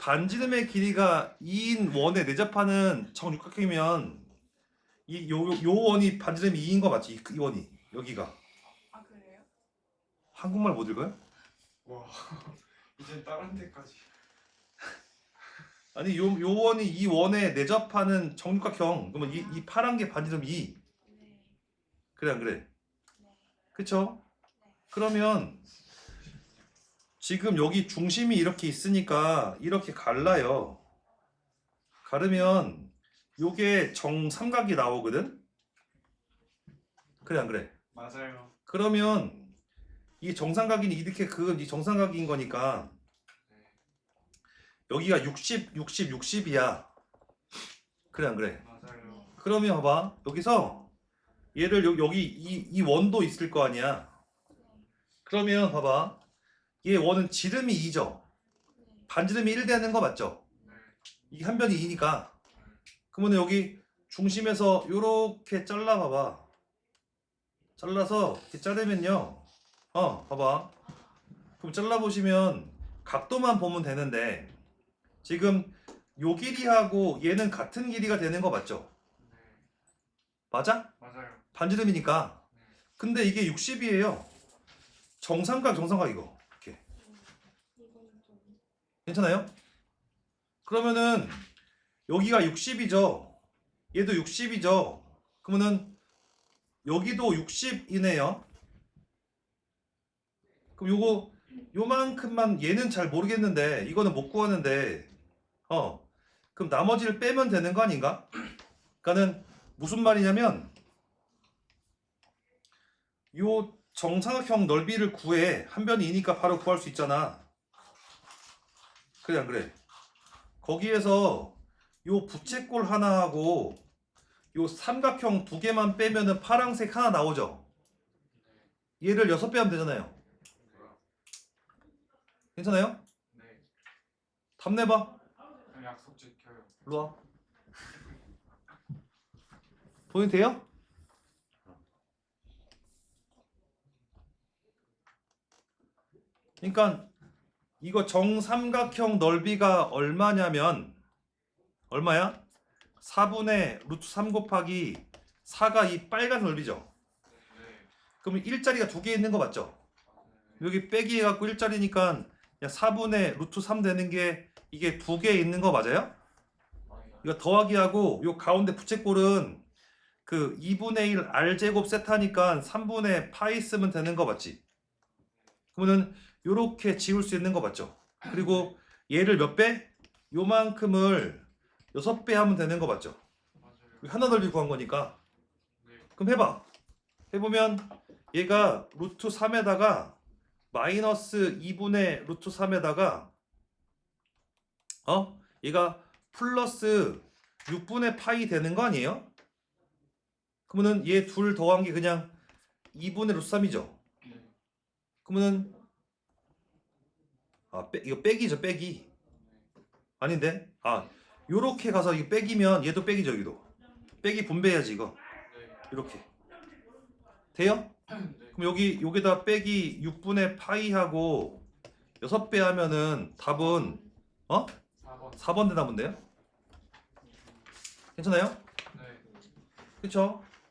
반지름의 길이가 2인 원에 내접하는 정육각형이면 이 요 요 원이 반지름이 2인 거 맞지? 이, 이 원이 여기가 아 그래요? 한국말 못 읽어요? 와 이제 다른 데까지 아니 요, 요 원이 이 원에 내접하는 정육각형 그러면 이, 이 파란 게 반지름 2 네. 그래 안 그래? 네. 그쵸? 그러면 지금 여기 중심이 이렇게 있으니까 이렇게 갈라요. 가르면 요게 정삼각이 나오거든? 그래 안 그래? 맞아요 그러면 이 정삼각이 이렇게 그이 정삼각인 거니까 여기가 60, 60, 60이야. 그래 안 그래? 맞아요 그러면 봐봐 여기서 얘를 여, 여기 이, 이 원도 있을 거 아니야. 그러면 봐봐 얘 원은 지름이 2죠. 반지름이 1 되는 거 맞죠? 네 이게 한 변이 2니까 그러면 여기 중심에서 요렇게 잘라 봐봐. 잘라서 이렇게 자르면요. 어, 봐봐. 그럼 잘라 보시면 각도만 보면 되는데 지금 요 길이하고 얘는 같은 길이가 되는 거 맞죠? 네. 맞아? 맞아요 반지름이니까. 근데 이게 60이에요. 정삼각 정삼각 이거. 괜찮아요? 그러면은 여기가 60이죠. 얘도 60이죠. 그러면은 여기도 60이네요. 그럼 요거 요만큼만 얘는 잘 모르겠는데 이거는 못 구하는데 어 그럼 나머지를 빼면 되는 거 아닌가? 그러니까는 무슨 말이냐면 요 정삼각형 넓이를 구해 한 변이 2니까 바로 구할 수 있잖아. 그래 안 그래? 거기에서 요 부채꼴 하나하고 요 삼각형 두 개만 빼면은 파랑색 하나 나오죠. 얘를 여섯 배 하면 되잖아요. 괜찮아요? 네 답 내봐. 약속 지켜요 일로 와. 돈이 돼요? 그러니까 이거 정삼각형 넓이가 얼마냐면 얼마야? 4분의 루트 3 곱하기 4가 이 빨간 넓이죠. 네 그러면 일자리가 두 개 있는 거 맞죠? 여기 빼기 해갖고 일자리니까 4분의 루트 3 되는 게 이게 두 개 있는 거 맞아요? 이거 더하기 하고 요 가운데 부채꼴은 그 2분의 1 r 제곱 세타니까 3분의 파이 쓰면 되는 거 맞지? 그러면은 요렇게 지울 수 있는 거 맞죠? 그리고 얘를 몇 배? 요만큼을 6배 하면 되는 거 맞죠? 하나 넓이 구한 거니까 네 그럼 해봐 해보면 얘가 루트 3에다가 마이너스 2분의 루트 3에다가 어? 얘가 플러스 6분의 파이 되는 거 아니에요? 그러면은 얘 둘 더한 게 그냥 2분의 루트 3이죠 네. 그러면은 아 빼, 이거 빼기죠 빼기 아닌데? 아 요렇게 가서 이거 빼기면 얘도 빼기죠 여기도 빼기 분배해야지 이거 네. 이렇게 돼요? 네. 그럼 여기 여기다 빼기 6분의 파이 하고 6배 하면은 답은 어? 4번 4번 대답은 돼요? 괜찮아요? 네 그쵸?